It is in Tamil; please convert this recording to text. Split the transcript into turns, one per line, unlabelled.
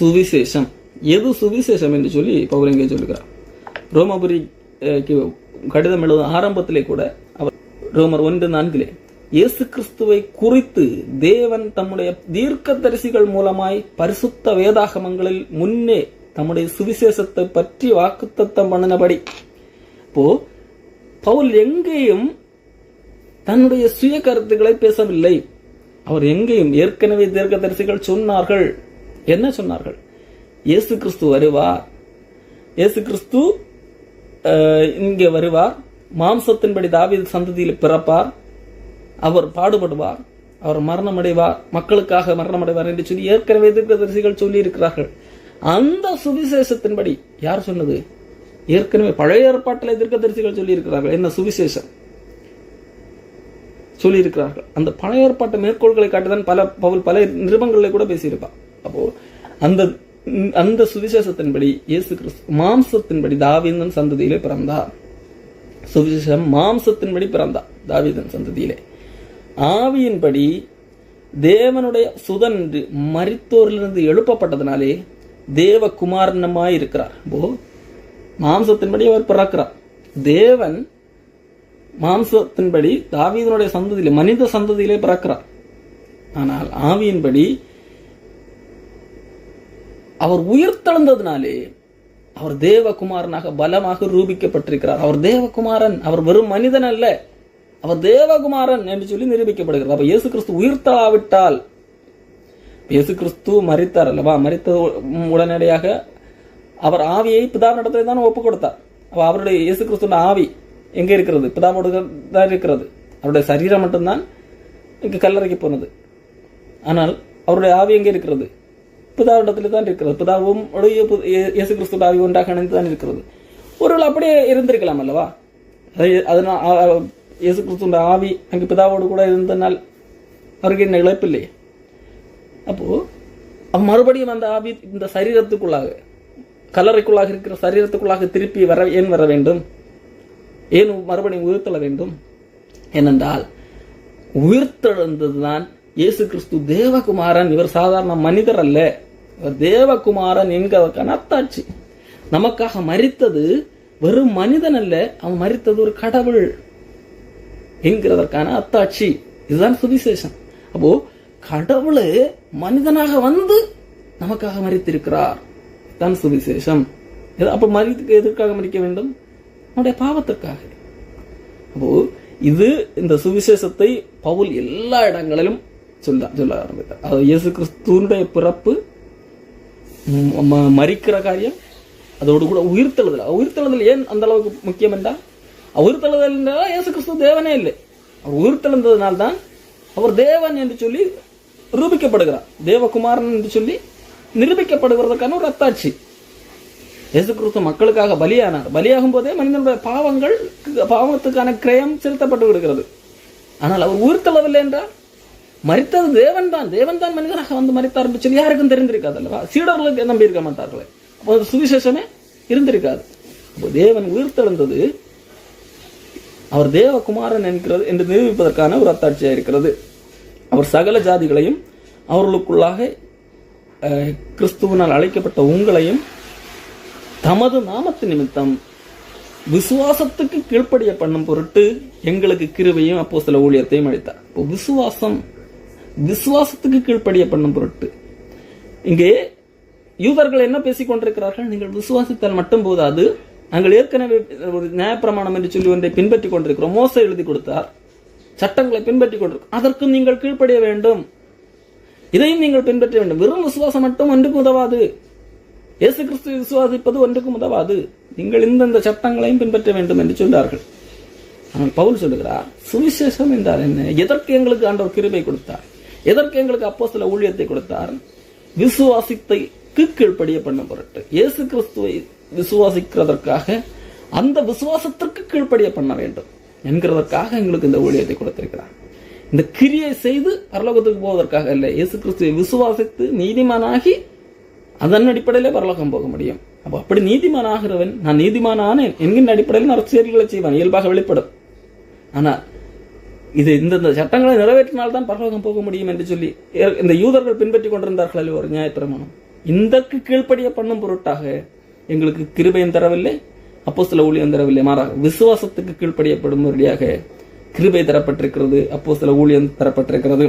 சுவிசேஷம் எது சுவிசேஷம் என்று சொல்லி பௌரங்கே சொல்லுகிறார் ரோமபுரிக்கு கடிதம் எழுதும் ஆரம்பத்திலே கூட அவர் ரோமர் ஒன்று நான்கிலே இயேசு கிறிஸ்துவை குறித்து தேவன் தம்முடைய தீர்க்கதரிசிகள் மூலமாய் பரிசுத்த வேதாகமங்களில் முன்னே தம்முடைய சுவிசேஷத்தை பற்றி வாக்குத்தத்தம் பண்ணினபடி இப்போ பவுல் எங்கேயும் தன்னுடைய சுய கருத்துக்களை பேசவில்லை அவர் எங்கேயும் ஏற்கனவே தீர்க்க தரிசிகள் சொன்னார்கள் என்ன சொன்னார்கள்? இயேசு கிறிஸ்து வருவார். இயேசு கிறிஸ்து இங்கே வருவார். மாம்சத்தின்படி தாவித சந்ததியில் பிறப்பார். அவர் பாடுபடுவார். அவர் மரணமடைவார். மக்களுக்காக மரணம் அடைவார் என்று சொல்லி ஏற்கனவே தீர்க்கதரிசிகள் சொல்லி இருக்கிறார்கள் அந்த சுவிசேஷத்தின்படி யார் சொன்னது? ஏற்கனவே பழைய ஏற்பாட்டில் தீர்க்கதரிசிகள் சொல்லி இருக்கிறார்கள் என்ன சுவிசேஷம்? சொல்லியிருக்கிறார்கள். அந்த பழைய ஏற்பாட்டு மேற்கோள்களை காட்டுதான் பல பவுல் பல நிருபங்களில் கூட பேசியிருப்பார். அப்போ அந்த அந்த சுவிசேஷத்தின்படி இயேசு கிறிஸ்து மாம்சத்தின்படி தாவீதன் சந்ததியிலே பிறந்தார் சுவிசேஷம் மாம்சத்தின்படி பிறந்தார் தாவீதன் சந்ததியிலே. ஆவியின்படி தேவனுடைய சுதன் என்று மரித்தோரிலிருந்து எழுப்பப்பட்டதுனாலே தேவகுமாரனமாய் இருக்கிறார். போ மாம்சத்தின்படி அவர் பிறக்கிறார். தேவன் மாம்சத்தின்படி தாவீதனுடைய சந்ததியிலே மனித சந்ததியிலே பிறக்கிறார். ஆனால் ஆவியின்படி அவர் உயிர்த்தெழுந்ததினாலே அவர் தேவகுமாரனாக பலமாக ரூபிக்கப்பட்டிருக்கிறார். அவர் தேவகுமாரன் அவர் வெறும் மனிதன் அல்ல. அவர் தேவகுமாரன் என்று சொல்லி நிரூபிக்கப்படுகிறார். அப்ப இயேசு கிறிஸ்து உயிர்த்தளாவிட்டால் இயேசு கிறிஸ்து மறித்தார் அல்லவா? மறித்த உடனடியாக அவர் ஆவியை பிதாவினிடத்தில் தான் ஒப்பு கொடுத்தார். அப்போ அவருடைய இயேசு கிறிஸ்துவின் ஆவி எங்கே இருக்கிறது? பிதாவோடு தான் இருக்கிறது. அவருடைய சரீரம் மட்டும்தான் இங்கே கல்லறைக்கு போனது. ஆனால் அவருடைய ஆவி எங்கே இருக்கிறது? பிதாவிடத்தில் தான் இருக்கிறது. பிதாவும் உடைய இயேசு கிறிஸ்துவின் ஆவி ஒன்றாக இணைந்து தான் இருக்கிறது. ஒருவேளை அப்படியே இருந்திருக்கலாம் அல்லவா? அதனால் இயேசு கிறிஸ்துவின் ஆவி அங்கு பிதாவோடு கூட இருந்தனால் அவருக்கு என்ன இழப்பில்லையே? அப்போ அவன் மறுபடியும் அந்த ஆவி இந்த சரீரத்துக்குள்ளாக கலரைக்குள்ளாக இருக்கிற சரீரத்துக்குள்ளாக திருப்பி வர ஏன் வர வேண்டும்? ஏன் மறுபடியும் உயிர்த்தள வேண்டும்? ஏனென்றால் உயிர்த்தெழுந்ததுதான் இயேசு கிறிஸ்து தேவகுமாரன். இவர் சாதாரண மனிதர் அல்ல. தேவகுமாரன் என்கிற அத்தாட்சி நமக்காக மரித்தது வெறும் மனிதன் அல்ல அவன் மரித்தது ஒரு கடவுள் என்கிறதற்கான அத்தாட்சி இதுதான் சுவிசேஷம். அப்போ கடவுளே மனிதனாக வந்து நமக்காக மறித்திருக்கிறார். தான் சுவிசேஷம். இது- அப்ப மறித்துக்கு எதற்காக மறிக்க வேண்டும்? நம்முடைய பாவத்திற்காக. அப்போ இது இந்த சுவிசேஷத்தை பவுல் எல்லா இடங்களிலும் சொல்ல சொல்ல ஆரம்பித்தார். அது இயேசு கிறிஸ்துவனுடைய பிறப்பு ம- மறிக்கிற காரியம்? அதோடு கூட உயிர்த்தெழுதல். உயிர்த்தெழுதல் ஏன் அந்த அளவுக்கு முக்கியம் என்றால் உயிர்த்தெழுதல் என்றால் இயேசு கிறிஸ்து தேவனே இல்லை. அவர் உயிர்த்தெழுந்ததினால்தான் அவர் தேவன் என்று சொல்லி ரூபிக்கப்படுகிறார் தேவகுமாரன் என்று சொல்லி நிரூபிக்கப்படுகிறதுக்கான ஒரு அத்தாட்சி. இயேசு கிறிஸ்து மக்களுக்காக பலியானார். பலியாகும் போதே மனிதனுடைய பாவங்கள் பாவத்துக்கான கிரயம் செலுத்தப்பட்டு விடுகிறது. ஆனால் அவர் உயிர்த்தளவில்லை என்றால் மறித்தது தேவன் தான் தேவன் தான் மனிதனாக வந்து மறித்த ஆரம்பிச்சு யாருக்கும் தெரிந்திருக்காது அல்லவா? சீடர்களுக்கு நம்பி இருக்க மாட்டார்களே. அப்போ அது சுவிசேஷமே இருந்திருக்காது. அப்போ தேவன் உயிர்த்தெழுந்தது. அவர் தேவகுமாரன் என்கிறது என்று நிரூபிப்பதற்கான ஒரு அத்தாட்சியாக இருக்கிறது. அவர் சகல ஜாதிகளையும் அவர்களுக்குள்ளாக அஹ், அழைக்கப்பட்ட உங்களையும் தமது நாமத்து நிமித்தம் விசுவாசத்துக்கு கீழ்ப்படிய பண்ணும் பொருட்டு எங்களுக்கு கிருவையும் அப்போ சில ஊழியத்தையும் அளித்தார். இப்போ விசுவாசம் விசுவாசத்துக்கு கீழ்ப்படிய பண்ணும் பொருட்டு. இங்கே யூதர்கள் என்ன பேசிக் கொண்டிருக்கிறார்கள்? நீங்கள் விசுவாசித்தால் மட்டும் போதாது. நாங்கள் ஏற்கனவே ஒரு நியாயப்பிரமாணம் என்று சொல்லி ஒன்றை பின்பற்றி கொண்டிருக்கிறோம். மோச எழுதி கொடுத்தார். சட்டங்களை பின்பற்றி கொண்டிருக்கிறோம். அதற்கும் நீங்கள் கீழ்ப்படிய வேண்டும். இதையும் நீங்கள் பின்பற்ற வேண்டும். வெறும் விசுவாசம் மட்டும் ஒன்றுக்கும் உதவாது. இயேசு கிறிஸ்து விசுவாசிப்பது ஒன்றுக்கும் உதவாது. நீங்கள் இந்தந்த சட்டங்களையும் பின்பற்ற வேண்டும் என்று சொன்னார்கள் ஆனால் பவுல் சொல்லுகிறார் சுவிசேஷம் என்றால் என்ன? எதற்கு எங்களுக்கு ஆண்டவர் கிருபை கொடுத்தார்? எதற்கு எங்களுக்கு அப்போ சில ஊழியத்தை கொடுத்தார்? விசுவாசித்தைக்கு கீழ்ப்படிய பண்ண பொருட்டு. இயேசு கிறிஸ்துவை விசுவாசிக்கிறதற்காக அந்த விசுவாசத்திற்கு கீழ்ப்படிய பண்ண வேண்டும் என்கிறதற்காக எங்களுக்கு இந்த ஊழியத்தை கொடுத்திருக்கிறார். இந்த கிரியை செய்து பரலோகத்துக்கு போவதற்காக இல்லை இயேசு கிறிஸ்துவை விசுவாசித்து நீதிமானாகி அதன் அடிப்படையிலே பரலோகம் போக முடியும். அப்போ அப்படி நீதிமான் ஆகிறவன் நான் நீதிமான் ஆனேன் என்கின்ற அடிப்படையில் நற்செயல்களை செய்வான் இயல்பாக வெளிப்படும். ஆனால் இது இந்தந்த சட்டங்களை நிறைவேற்றினால்தான் பரலோகம் போக முடியும் என்று சொல்லி இந்த யூதர்கள் பின்பற்றி கொண்டிருந்தார்கள் அல்லவா ஒரு நியாயப்பிரமாணம் இந்தக்கு கீழ்ப்படிய பண்ணும் பொருட்டாக எங்களுக்கு கிருபையும் தரவில்லை அப்போ சில ஊழியம் தரவில்லை. மாறாக விசுவாசத்துக்கு கீழ்ப்படியப்படும் வழியாக கிருபை தரப்பட்டிருக்கிறது அப்போ சில ஊழியம் தரப்பட்டிருக்கிறது.